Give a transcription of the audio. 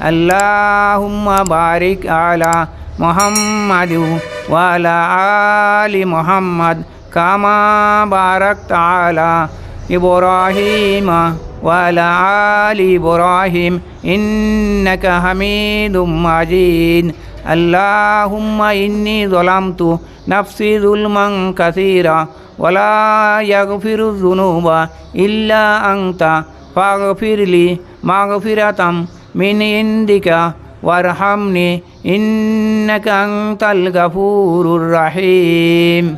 আল্লাহুম্মা বারিক আলা মোহাম্মদ ওয়ালা আলি মোহাম্মদ কামা বারক আলা ইব্রাহিম ওয়ালা আলি ইব্রাহিম ইন্নাকা হামিদুম মাজিদ। আল্লাহুম্মা ইন্নি যলামতু নাফসি যুলমান কাসীরা ওয়ালা ইয়াগফিরু যুনুবা ইল্লা আনতা ফাগফিরলি মাগফিরাতাম من عندك وارحمني إنك أنت الغفور الرحيم